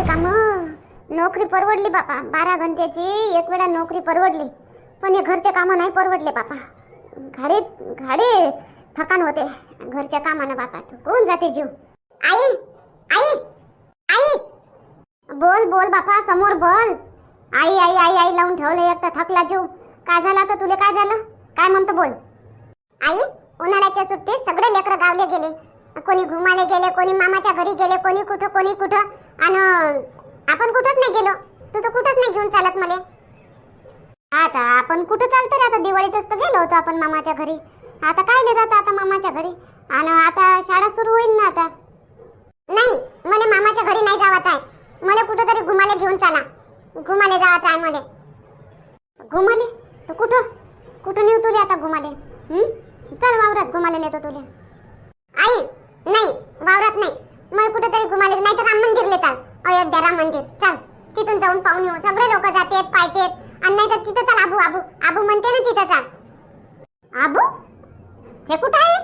घरचे काम. नोकरी परवडली बापा. बारा घंट्याची एक वेळा नोकरी परवडली. पण हे घरचे कामं नाही परवडले बापा. घाडे घाडे थकान होते. घरच्या कामानं बापा कोण जाते जीव. आई आई आई. बोल बोल बापा समोर बोल. आई आई आई आई लावून ठेवलं एक तर थकला जीव. काय झाला तर तुले काय झालं? काय म्हणतो बोल. आई उन्हाळ्याच्या सुट्टीत सगळे लेकरं गावले गेले. कोणी घुमाले गेले कोणी मामाच्या घरी गेले कोणी कुठं कोणी कुठं. आणि आपण कुठंच नाही गेलो. तू तर कुठंच नाही घेऊन चालत मला. आता आपण कुठं चालतं रे? आता दिवाळीतच तर गेलो होतो आपण मामाच्या घरी. आता काय ले जात आता मामाच्या घरी. आणि आता शाळा सुरू होईल ना आता. नाही मला मामाच्या घरी नाही जावाचं आहे. मला कुठंतरी घुमाले घेऊन चला. घुमाले जावाचं आहे मला. घुमाले? तर कुठं? कुठं नेऊ तुले आता घुमाले? चल वावरात घुमाले नेतो तुले. आई नाही वावरात नाही. मला कुठं तरी घुमाले नाही तर मंदिरले चाल अयोध्या राम मंदिर चल. तिथून जाऊन पाहून येऊ सगळे लोक जातेत पायतेत आणि नाही तर तिथं चाल आबू आबू. आबू म्हणते ना तिथं चाल. आबू? हे कुठं आहे?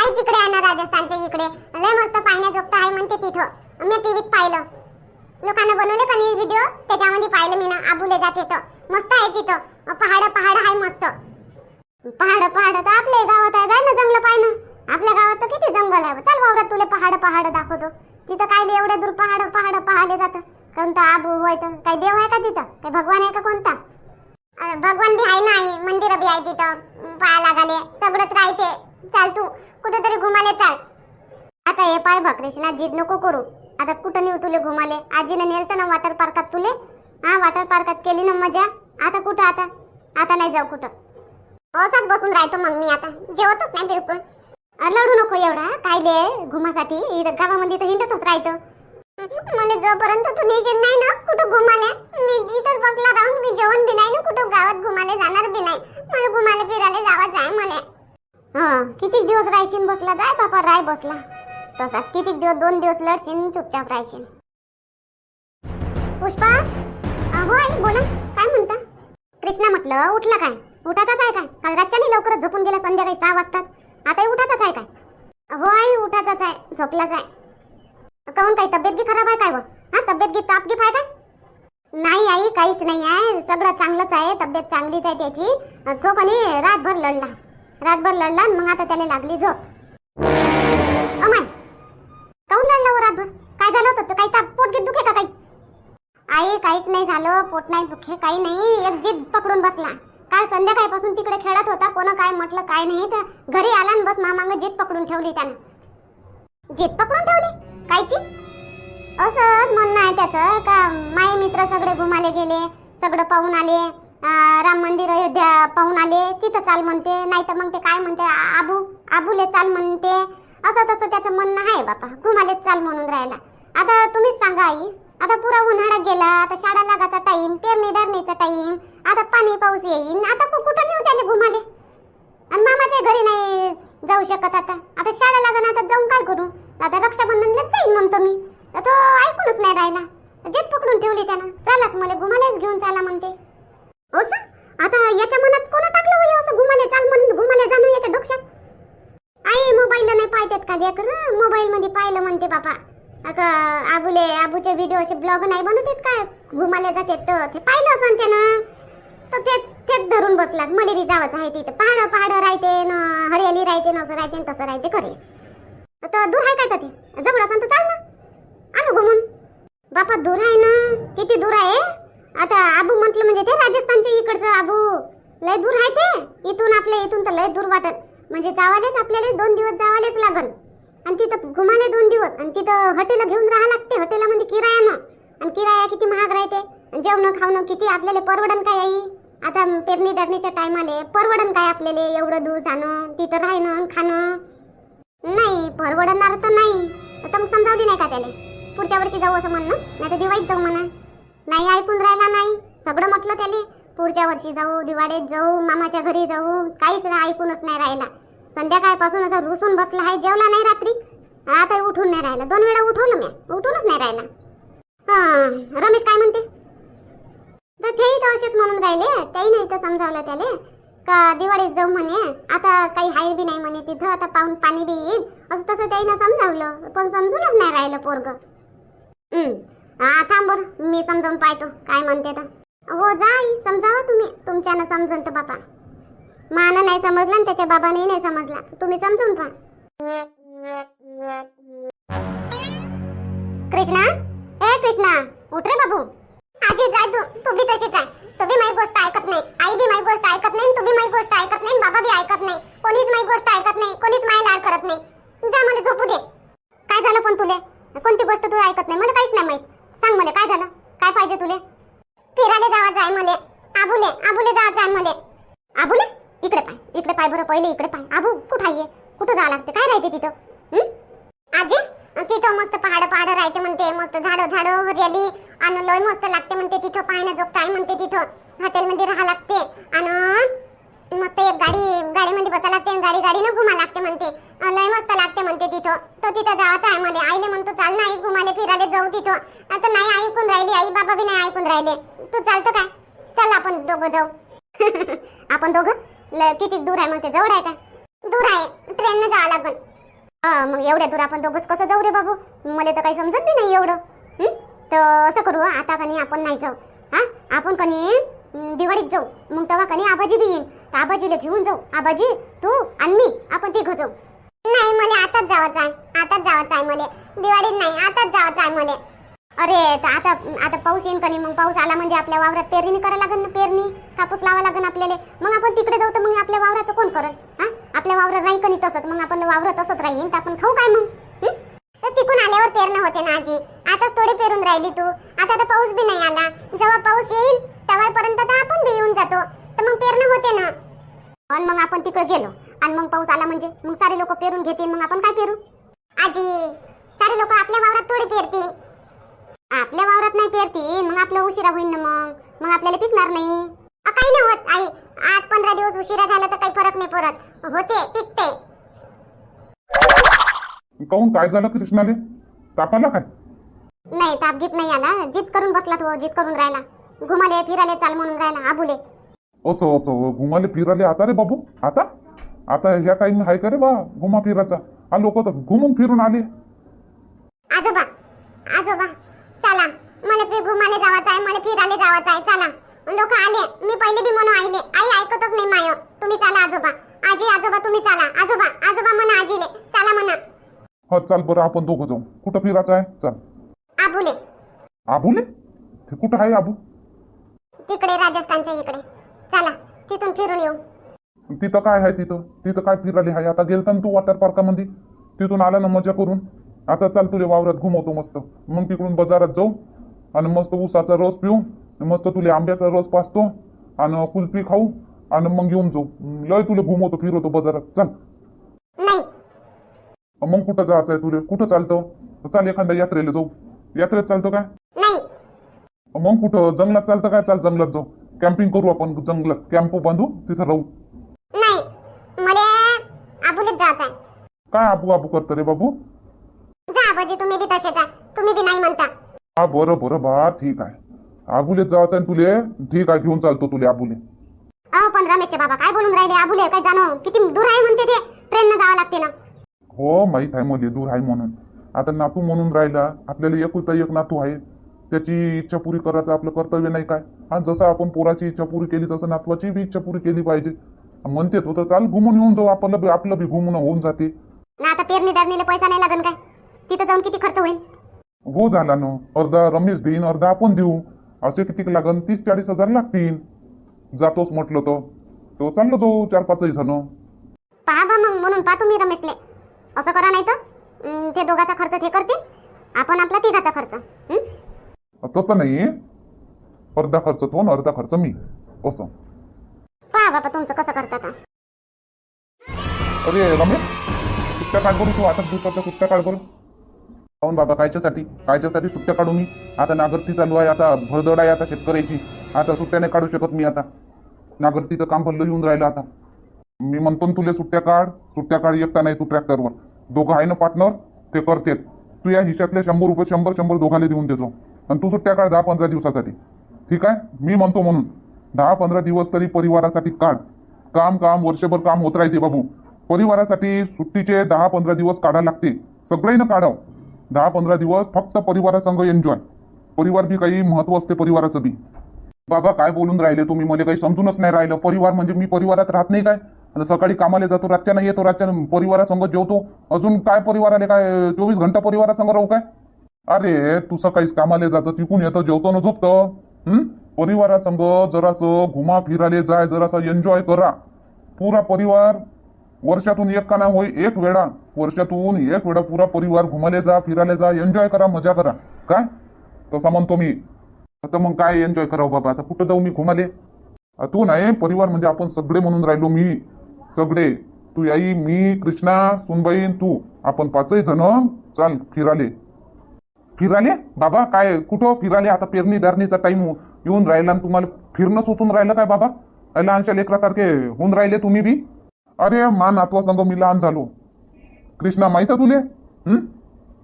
आई तिकडे आहे ना राजस्थानच्या इकडे. लय मस्त पाहण्याजोगतं आहे म्हणते तिथं. मी टीव्हीत पाहिलं. लोकांना बनवले का नाही व्हिडिओ त्याच्यामध्ये पाहिलं मी ना आबूले जाते तर. मस्त आहे तिथं. पहाड पहाड आहे मस्त. पहाड पहाड तर आपल्या गावात आहे. जाय ना जंगल पाय आपल्या गावात तर किती जंगल आहे. चल वावरात तुला पहाड पहाड दाखवतो. तिथं काय एवढं दूर पहाड पहाड पाहायला जातं? कोणता आबू होय तर? काही देव आहे का तिथं? काही भगवान आहे का कोणता? भगवान बी आहे ना मंदिर बी आहे तिथं. पाया लागाले. सगळंच राहते. चाल तू. कुठेतरी घुमाले चाल. आता हे पाय बा कृष्णा जिद नको करू. आता कुठं नेऊ तुले घुमाले आजीनं नेलतं ना वॉटर पार्कात तुले? हा वॉटर पार्कात केली ना मजा. आता कुठं आता? आता नाही जाऊ कुठं? असाच बसून राहतो मग मी आता. जेवतच नाही बिलकुल. लढू नको एवढा कायले घुमासाठी. इथं गावामध्ये तर हिंडतच राहतो मला जोपर्यंत तू नेशील नाही ना कुठं घुमाले? मी इथंच बसला राहून मी जेवण बी नाही ना कुठं गावात घुमाले जाणार बी नाही. मला घुमाले फिरायला जावाच जाय मला. हा किती दिवस राहशील बसला जाय बापा राय बसला. तसाच किती दिवस दोन दिवस लढशील चुपचाप राहशील पुष्पा अ, हो आई बोला काय म्हणता? कृष्णा म्हटलं उठला काय? उठाचाच आहे काय? काल रातच्या लवकरच झोपून गेला संध्याकाळी सहा वाजताच. आताही उठाचाच आहे काय? हो आई उठाचाच आहे. झोपलाच आहे. काहून काही तब्येत गी खराब आहे काय व? हा तब्येत गी ताप गी आहे काय? नाही आई काहीच नाही आहे. सगळं चांगलंच आहे. तब्येत चांगलीच आहे त्याची. तो कोणी रातभर लढला. रातभर लढला मग आता त्याला लागली झोप. अमाय काहून लढला हो रातभर? काय झालं होतं? काही ताप पोट घेत दुखे का काही? आई काहीच नाही झालं. पोट नाही दुखे काही नाही. एक जिद पकडून बसला. काल संध्याकाळपासून तिकडे खेळत होता. कोण काय म्हटलं काय नाही. तर घरी आला आणि बस मामांग जीत पकडून ठेवली त्यानं. जीत पकडून ठेवली? कायची? असं म्हणणं आहे त्याचं. का माय मित्र सगळे घुमाले गेले सगळं पाहून आले राम मंदिर अयोध्या पाहून आले तिथं चाल म्हणते. नाही तर मग ते काय म्हणते? आबू आबूले चाल म्हणते. असं तसं त्याचं म्हणणं आहे बापा. घुमाले चाल म्हणून राहिला आता तुम्हीच सांगा आई. आता पुरा उन्हाळा गेला आता शाळा लागाचा टाईम पेरणी धरणीचा टाईम आता पाणी पाऊस येईन आता कुठं नेऊ त्याने घुमाले आणि मामाच्या घरी नाही जाऊ शकत आता. आता शाळा लागण आता जाऊन काय करू? आता रक्षाबंधनलाच जाईन म्हणतो मी. तो ऐकूनच नाही राहिला. जेत पकडून ठेवली त्यानं. चालाच मला घुमालेच घेऊन चाला म्हणते. हो सर आता याच्या मनात कोण टाकलं होय असं घुमाले चाल म्हणून घुमाले जाणून याच्या डोक्यात? आई मोबाईल नाही पाहतात का लेकर? मोबाईल मध्ये पाहिलं म्हणते बापा. अगं आबुले आबूचे व्हिडिओ असे ब्लॉग नाही बनवतात काय? घुमाले जातात तर ते पाहिलं असं त्यानं. तर तेच तेच धरून बसला. मला बी जावंच आहे तिथे. पहाडं पहाडं राहते न हरियाली राहते न असं राहते न तसं राहते खरे. तर दूर आहे काय ते जवळ असं तर चाल ना. आणू घुमून. बापा दूर आहे ना? किती दूर आहे? आता आबू म्हटलं म्हणजे ते राजस्थानच्या इकडचं आबू. लय दूर आहे ते. इथून आपल्या इथून तर लय दूर वाटत. म्हणजे जावालेच आपल्याला दोन दिवस जावालेच लागन. आणि तिथं घुमाने दोन दिवस. आणि तिथं हॉटेल घेऊन राहा लागते. हॉटेलमध्ये किरायानं आणि किराया किती महाग राहते. जेवण खावणं किती आपल्याला परवडन काय आई आता पेरणी डरणीच्या टायमाले परवडन काय आपल्याला एवढं दूर जाणं तिथं राहणं खाणं? नाही परवडणार तर नाही. आता मग समजावली नाही का त्याला? पुढच्या वर्षी जाऊ असं म्हणणं? नाही तर दिवाळीत जाऊ म्हणा. नाही ऐकून राहिला नाही. सगळं म्हटलं त्याले. पुढच्या वर्षी जाऊ दिवाळीत जाऊ मामाच्या घरी जाऊ. काहीच ऐकूनच नाही राहिला. संध्याकाळपासून असं रुसून बसला आहे. जेवला नाही रात्री? आता उठून नाही राहिला. दोन वेळा उठवलं मी उठूनच नाही राहिला. हा रमेश काय म्हणते? तर तेही तर असेच म्हणून राहिले. तेही नाही तर समजावलं त्याले. का दिवाळीत जाऊ म्हणे आता काही हाय बी नाही म्हणे तिथं आता पाहून पाणी बी येईल. असं तसं त्याईनं समजावलं. पण समजूनच नाही राहिलं पोरग. हा थांब मी समजावून पाहतो. काय म्हणते तर हो जाई समजावा तुम्ही. तुमच्यानं समजून तर बापा. मानं नाही समजला आणि त्याच्या बाबानेही नाही समजला. तुम्ही समजून पहा. कृष्णा? ए कृष्णा. उठ रे बाबू. आजी जाय तू तू बी तशीच आहे. तू बी माझी गोष्ट ऐकत नाही. आई बी माझी गोष्ट ऐकत नाही तू बी माझी गोष्ट ऐकत नाही बाबा बी ऐकत नाही. कोणीच माझी गोष्ट ऐकत नाही कोणीच माझी लाड करत नाही. जा मला झोपू दे. काय झालं पण तुले? कोणती गोष्ट तू ऐकत नाही? मला काहीच नाही माहीत. सांग मला काय झालं? काय पाहिजे तुले? फिरायला जावा जाय मले. आबुले आबुले जावा जाय मले. आबुले? इकडे पाय. इकडे पाय बरं पहिले इकडे पाय. आबू कुठं आहे? कुठं जावं लागते? काय राहते तिथं? आजी? तिथं मस्त पहाड पहाड राहते म्हणते. मस्त झाडं झाडं हरियाली आणि लय मस्त लागते म्हणते तिथं पाहण्या जोग काय म्हणते तिथं. हॉटेलमध्ये राहा लागते. आणि मस्त एक गाडी गाडीमध्ये बसा लागते आणि गाडी गाडीनं घुमा लागते म्हणते. लय मस्त लागते म्हणते तिथं. तर तिथं जावाचं आहे मला. आईले म्हणतो चाल ना आई घुमाले फिरायला जाऊ तिथं. आता नाही ऐकून राहिली आई बाबा बी नाही ऐकून राहिले. तू चालतं काय? चल आपण दोघं जाऊ. आपण दोघं? किती दूर आहे मग ते जवळ आहे का दूर आहे. ट्रेननं जावं लागेल मग एवढ्या दूर आपण दोघंच कसं जाऊ रे बाबू? मला तर काही समजत नाही एवढं. तर असं करू आता कनी आपण नाही जाऊ. हा? आपण कणी दिवाळीत जाऊ. मग तेव्हा कनी आबाजी बी येईन. तर आबाजीला घेऊन जाऊ. आबाजी तू आणि मी आपण तिघं जाऊ. नाही मला आताच जावंच आहे. आताच जावंच आहे मला. दिवाळीत नाही आताच जावंच आहे मला. अरे आता आता पाऊस येईन कनी. मग पाऊस आला म्हणजे आपल्या वावरात पेरणी करायला लागेल ना पेरणी. कापूस लावा लागेल आपल्याला. मग आपण तिकडे जाऊ तर मग आपल्या वावराचं कोण करल? हा? आपल्या वावरात राही कनी तसंच. मग आपण वावरात तसंच राहीन. तर आपण खाऊ काय मग? तर तिकून आल्यावर पेरणं होते ना आजी. आता थोडी पेरून राहिली तू. आता तर पाऊस बी नाही आला. जेव्हा पाऊस येईल तेव्हापर्यंत तर आपण बी येऊन जातो. तर मग पेरणं होते ना. आणि मग आपण तिकडे गेलो. आणि मग पाऊस आला म्हणजे मग सारे लोक पेरून घेतील. मग आपण काय पेरू? आजी सारे लोक आपल्या वावरात थोडी पेरतील. आपल्या वावरात नाही पेरतील. मग आपलं उशिरा होईल ना मग. मग आपल्याला पिकणार नाही. काही नाही होत आई. आठ पंधरा दिवस उशिरा झाला तर काही फरक नाही पडत. होते पिकते. काहून काय झालं कृष्णाले तापाला काय? नाही ताप गीत नाही आला जित करून बसला तो जित करून राहिला. घुमाले फिराले चाल म्हणून राहिला आबुले. असं असं घुमाले फिराले आता रे बाबू आता? आता ह्या टाइम आहे का रे बा घुमा फिराचा हा लोक तर घुमून फिरून आले. आजोबा आजोबा चला. मला पे घुमाले जावाचं आहे मला फिराले जावाचं आहे चला. लोक आले मी पहिले बी म्हणून आईले. आई ऐकतच नाही माय तुम्ही चला आजोबा आजी आजोबा तुम्ही चला आजोबा आजोबा म्हणा आजीले चला म्हणा हा चाल बरं आपण दोघं जाऊ. कुठं फिरायचं आहे? चाल. आबुले आबूले ते कुठं आहे आबू तिकडे राजस्थानच्या इकडे. चला तिथून फिरून येऊ. तिथं काय आहे तिथं? तिथं काय फिराले आहे? आता गेलता ना तू वॉटर पार्कामध्ये तिथून आला ना मजा करून? आता चाल तुले वावरात घुमवतो मस्त. मग तिकडून बाजारात जाऊ आणि मस्त ऊसाचा रस पिऊ मस्त तुले आंब्याचा रस पाचतो आणि कुल्फी खाऊ आणि मग घेऊन जाऊ. लय तुले घुमवतो फिरवतो बाजारात. चल. नाही मग कुठं जायचं आहे तुले कुठं चालतं? चाल एखाद्या यात्रेला जाऊ. यात्रेत चालतं काय? नाही. मग कुठं? जंगलात चालतं काय? चाल जंगलात जाऊ. कॅम्पिंग करू आपण जंगलात. कॅम्प बांधू तिथं राहू. काय आबू आबू करतं रे बाबू? जा आबाजी तुम्ही बी तसेच आहे तुम्ही बी नाही म्हणता. हा बरं बरं बा ठीक आहे. आबुले जायचं आहे तुले? ठीक आहे घेऊन चालतो तुले आबुले. अहो पण रमेशचे बाबा काय बोलून राहिले? आबुले काय जाणो? किती दूर आहे म्हणते ते. ट्रेननं जावं लागते ना. हो माहीत आहे मध्ये दूर आहे म्हणून. आता नातू म्हणून राहिला आपल्याला एकुलता एक नातू आहे. त्याची इच्छा पुरी करायचं आपलं कर्तव्य नाही काय? हा जसं आपण पोराची इच्छा पुरी केली तसं नातवाची बी इच्छा पुरी केली पाहिजे. म्हणते तो तर चाल घुमून येऊन जाऊ आपलं आपलं बी घुमून होऊन जाते. ना आता पेरणी धरणीला पैसा नाही लागन काय? तिथं जाऊन किती खर्च होईल? हो झाला ना. अर्धा रमेश देईन अर्धा आपण देऊ. असे किती लागन? तीस चाळीस हजार लागतील. जातोच म्हटलं तर. तो चाललो जाऊ चार पाचही जण. पहा बा मग म्हणून पहा तुम्ही रमेशले. असं करा नाही तर ते दोघाचा खर्च ते करतील. आपण आपला तिघाचा खर्च? तसं नाही. अर्धा खर्च तो आणि अर्धा खर्च मी. असं. पहा बाबा तुमचं कसं करतात हा. अरे रमेश सुट्ट्या काढ करू तू. आता दिवसाच्या सुट्ट्या काढ करू पाहून बाबा कायच्यासाठी. कायच्यासाठी सुट्ट्या काढू मी. आता नागरती चालू आहे. आता भरदड आहे आता शेतकऱ्याची. आता सुट्ट्या नाही काढू शकत मी आता. नागरतीचं काम भरलं येऊन राहिलं आता. मी म्हणतो तुले सुट्ट्या काढ. सुट्ट्या काढ एकटा नाही तू ट्रॅक्टरवर दोघं आहे ना पार्टनर ते करतेत. तू या हिशातले शंभर रुपये शंभर शंभर दोघाले देऊन देतो आणि तू सुट्ट्या काढ दहा पंधरा दिवसासाठी. ठीक आहे? मी म्हणतो म्हणून. दहा पंधरा दिवस तरी परिवारासाठी काढ. काम काम वर्षभर काम होत राहते बाबू. परिवारासाठी सुट्टीचे दहा पंधरा दिवस काढायला लागते. सगळ्यांना काढाव. दहा पंधरा दिवस फक्त परिवारासंग एन्जॉय परिवार बी काही महत्त्व असते परिवाराचं बी. बाबा काय बोलून राहिले तुम्ही? मला काही समजूनच नाही राहिलं. परिवार म्हणजे मी परिवारात राहत नाही काय? आता सकाळी कामाला जातो रातच्या नाही येतो रातच्या परिवारासंग जेवतो. अजून काय परिवाराले काय चोवीस घंटा परिवारासंग राहू काय? अरे तू सकाळीच कामाला जातो तिकून येतो जेवतो ना झोपतं. परिवारासंग जरासं घुमा फिराले जाय जरासं एन्जॉय करा. पुरा परिवार वर्षातून एक का ना होय एक वेळा. वर्षातून एक वेळा पुरा परिवार घुमाले जा फिरायला जा एन्जॉय करा मजा करा. काय? तसा म्हणतो मी. आता मग काय एन्जॉय करावं बाबा? आता कुठं जाऊ मी घुमाले? तू नाही परिवार म्हणजे आपण सगळे म्हणून राहिलो मी. सगळे तू याई मी कृष्णा सुनबाईन तू आपण पाचही जण चाल फिराले. फिराले? बाबा काय कुठं फिराले? आता पेरणी दारणीचा टाईम येऊन राहिला आणि तुम्हाला फिरणं सुचून राहिलं काय बाबा? लहानशा लेकरासारखे होऊन राहिले तुम्ही बी. अरे मान नातवा संग मी लहान झालो. कृष्णा माहीत आहे तुले? हं?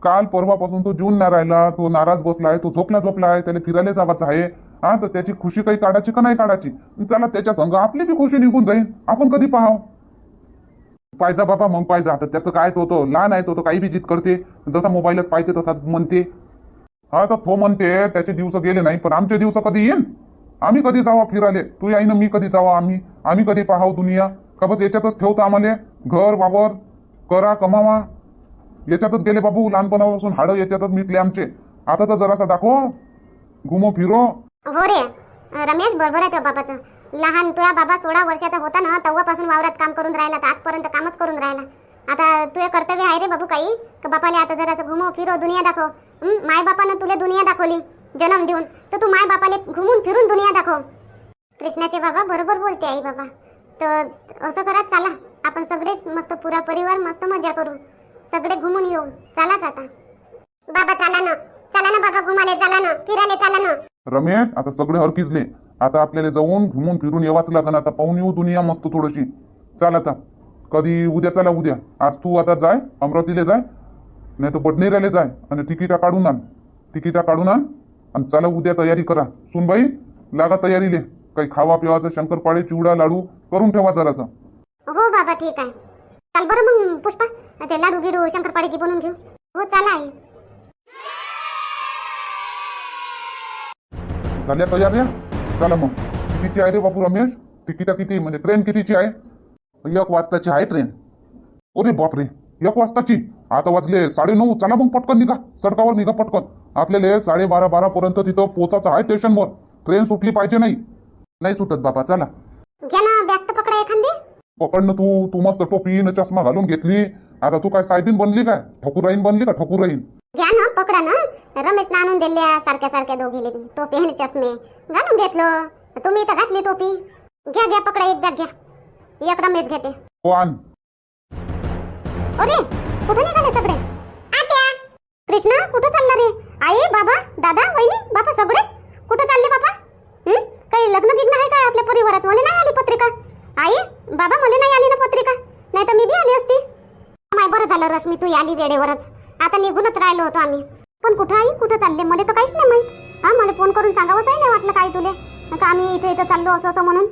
काल परवापासून तो जून नाही राहिला तो नाराज बसला आहे तो झोपला झोपला आहे त्याला फिरायला जावाचं आहे. हा तर त्याची खुशी काही काढायची का नाही काढायची? चला त्याच्या संग आपली बी खुशी निघून जाईल. आपण कधी पाहाव? पाहिजा बाबा मग पाहिजा. आता त्याचं काय तो तो लहान आहे तो तो काही बी जित करते. जसा मोबाईलात पाहिजे तसा म्हणते. हा तर तो म्हणते त्याचे दिवस गेले नाही पण आमचे दिवस कधी येईन? आम्ही कधी जावा फिराले तू आई ना मी कधी जावा आम्ही? आम्ही कधी पाहाव दुनिया? का बस याच्यातच ठेवतो आम्हाला? घर वावर करा कमावा. याच्यातच गेले बाबू लहानपणापासून हाडं याच्यातच मिटले आमचे. आता तर जरासा दाखव. घुमो फिरो. हो रे. रमेश बरोबर आहे त्या बाबाचं लहान तुया बाबा सोळा वर्षाचा होता ना तेव्हापासून वावरात काम करून राहिला तर आजपर्यंत कामच करून राहिला. आता तुझे कर्तव्य आहे रे बाबू काही का बापाले आता जरा घुमव फिरो दुनिया दाखव. माय बापानं तुला दुनिया दाखवली जन्म देऊन. तर तू माय बापाले घुमून फिरून दुनिया दाखव. कृष्णाचे बाबा बरोबर बोलते आई बाबा. तर असं करा चला. आपण सगळेच मस्त पुरा परिवार मस्त मजा करू. सगळे घुमून येऊ. चलाच आता. बाबा चला ना. चला ना बाबा घुमाले चला ना. फिरायला चला ना. रमेश आता सगळे हरकिजले आता आपल्याला जाऊन घुमून फिरून येवाच लागन आता पाहून येऊ दुनिया मस्त थोडीशी. चाल आता. कधी उद्या चला उद्या. आज तू आता जाय अमरावतीला जाय नाही तर बडनेराला जाय आणि तिकिटा काढून आण. तिकिटा काढून आण आणि चला उद्या तयारी करा. सुनबाई लागा तयारीले. काही खावा पिवाचं शंकरपाळे चिवडा लाडू करून ठेवा जरासा. हो बाबा ठीक आहे. चाल बरं मग पुष्पा. ते लाडू गिडू शंकरपाडे की बनवून घेऊ. हो चला आई. झाल्या तयाऱ्या? चला मग. कितीची आहे रे बापू रमेश? तिकिटा किती? म्हणजे ट्रेन कितीची आहे? एक वाजताची आहे ट्रेन अरे बापरे एक वाजताची? आता वाजले साडे नऊ चला मग पटकन निघा. सडकावर निघा पटकन. आपल्याला साडेबारा बारा पर्यंत तिथं पोचायचं आहे स्टेशनवर ट्रेन सुटली पाहिजे नाही. नाही सुटत बाबा चला. पकडणं तू तू मस्त टोपी न चष्मा घालून घेतली. आता तू काय सायबीन बनली काय? ठकुराईन बनली का ठकुराईन घ्या ना पकडा ना. रमेश आणून दिल्या सारख्या सारख्या दोघीले बी. टोपी आणि चष्मे. घालून घेतलं. तुम्ही तर घातली टोपी. घ्या घ्या पकडा एक बॅग घ्या. एक रमेश घेते. अरे कुठे निघाले सगळे? कृष्णा कुठं चालला रे? आई बाबा दादा वहिनी बापा सगळेच? कुठं चालले बापा? काही लग्न गिग्न आहे का आपल्या परिवारात? मला नाही आली पत्रिका. आई बाबा मला नाही आली ना पत्रिका. नाही तर मी बी आली असती. माय बरं झालं रश्मी तू आली वेळेवरच. निघूनच राहिलो होतो आम्ही. पण कुठं आई? कुठं चालले? मला तर काहीच नाही माहीत. हा मला फोन करून सांगावंच नाही वाटलं काय तुले. का आम्ही इथे इथं चाललो असं असं म्हणून.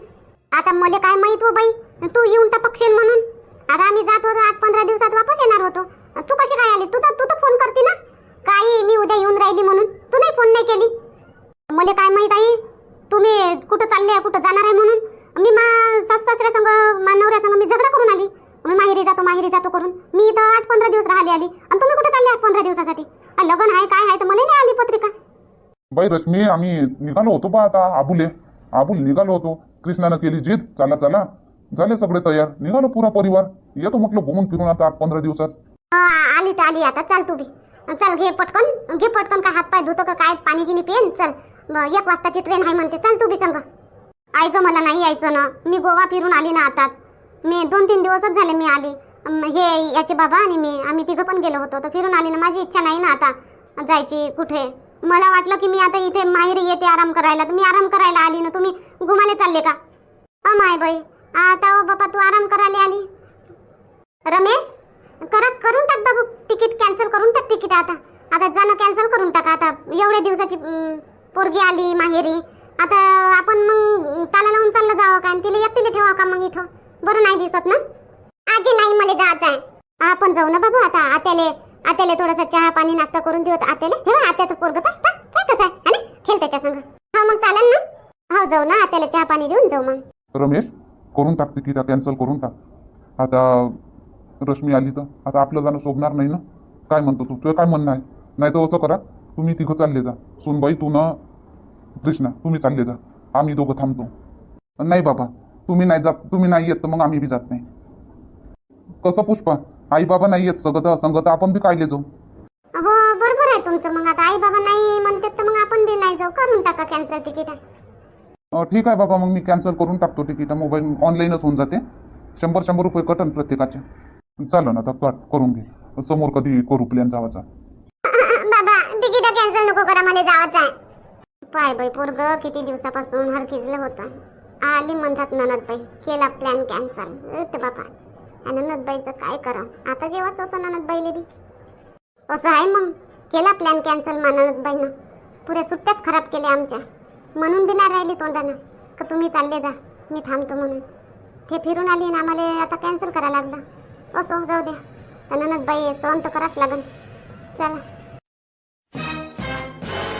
आता मला काय माहीत हो बाई? तू येऊन टपकशील म्हणून. आता आम्ही जात होतो आठ पंधरा दिवसात वापस येणार होतो. तू कशी काय आली? तू तर तू तर फोन करते ना. काही मी उद्या येऊन राहिली म्हणून? तू नाही फोन नाही केली. मला काय माहीत आई? तुम्ही कुठं चालले कुठं जाणार आहे म्हणून? मी मा सासू सासऱ्या संग मा नवऱ्यासंग मी झगडा करून आली. मी माहेरी जातो माहेरी जातो करून. मी इथं आठ पंधरा दिवस राहिली आली. आणि तुम्ही कुठे चालले आठ पंधरा दिवसासाठी? आ, लग्न आहे काय आहे तर मला नाही आली पत्रिका. बाई रश्मी आम्ही निघालो होतो बा आता आबुले. आबुल निघालो होतो. कृष्णानं केली जीत. चला चला. झाले सगळे तयार. निघालो पुरा परिवार. येतो म्हटलं घुमून फिरून आता आठ पंधरा दिवसात. आली तर आली. आता चाल तू बी. चल घे पटकन. घे पटकन काय हात पाय धुतो का काय पाणी गिनी पेन. चल. ब- एक वाजताची ट्रेन आहे म्हणते. चल तू बी संग. ऐक मला नाही यायचं ना. मी गोवा फिरून आली ना आताच. मी दोन तीन दिवसच झाले मी आली. हे याचे बाबा आणि मी आम्ही तिघं पण गेलो होतो. तर फिरून आली ना माझी इच्छा नाही ना आता जायची कुठे. मला वाटलं की मी आता इथे माहेरी येते आराम करायला. तर मी आराम करायला आली ना तुम्ही घुमाले चालले का? माय बाई आता ओ बाबा तू आराम करायला आली? रमेश करा करून टाक बाबू तिकीट कॅन्सल करून टाक तिकीट आता. आता जाणं कॅन्सल करून टाका आता. एवढ्या दिवसाची पोरगी आली माहेरी. आता आपण मग ताला लावून चाललं जावं का? आणि तिला एकटीला ठेवा का मग इथं? बरं नाही दिसत ना? आजी नाही मला जायचं आहे आपण जाऊ ना बाबू आता आत्याले आत्याले थोडासा चहा पाणी नाश्ता करून देऊ आत्याले. ठेवा आत्याचं पोरग काय कसं आहे? है ना? त्याच्या संग. हा मग चालेल ना? हो जाऊ ना आत्याला चहा पाणी देऊन जाऊ मग. रमेश करून टाक तिकीट कॅन्सल करून टाक. आता रश्मी आली तर. आता आपलं जाणं शोभणार नाही ना? काय म्हणतो तू? तुझं काय म्हणणं आहे? नाही तर असं करा तुम्ही तिघं चालले जा. सुनबाई तू ना कृष्णा तुम्ही चालले जा. आम्ही दोघं थांबतो. नाही बाबा. तुम्ही नाही जात तुम्ही नाही येत तर मग आम्ही बी जात नाही. कसं पुष्पा? आई बाबा नाही येत सगळं संगत आपण बी काढले जाऊ? हो बरोबर आहे तुमचं. मग आता आई बाबा नाही तर मग आपण बी नाही जाऊ. करून टाका कॅन्सल तिकीट अं, ठीक आहे बाबा मग मी कॅन्सल करून टाकतो तिकीट मोबाईल ऑनलाईनच होऊन जाते. शंभर शंभर रुपये कटन प्रत्येकाचे. चालेल ना आता कट करून घे. समोर कधी करू प्लॅन जावाचा. बाबा तिकीट कॅन्सल नको करा मला जावंच आहे. पाय बाई पोरग किती दिवसापासून हरकिजलं होतं. आली म्हणतात ननदबाई केला प्लॅन कॅन्सल ते बाबा. ननदबाईचं काय करा आता जेव्हाच होतं ननदबाईले बी. असं आहे मग. केला प्लॅन कॅन्सल मा ननदबाईनं. पुऱ्या सुट्ट्याच खराब केल्या आमच्या. म्हणून बी नाही राहिली तोंडानं. का तुम्ही चालले जा. मी थांबतो म्हणून. ते फिरून आली ना आम्हाला आता कॅन्सल करा लागलं. असो जाऊ द्या तर ननदबाई सहन तर करावंच लागेल. चला.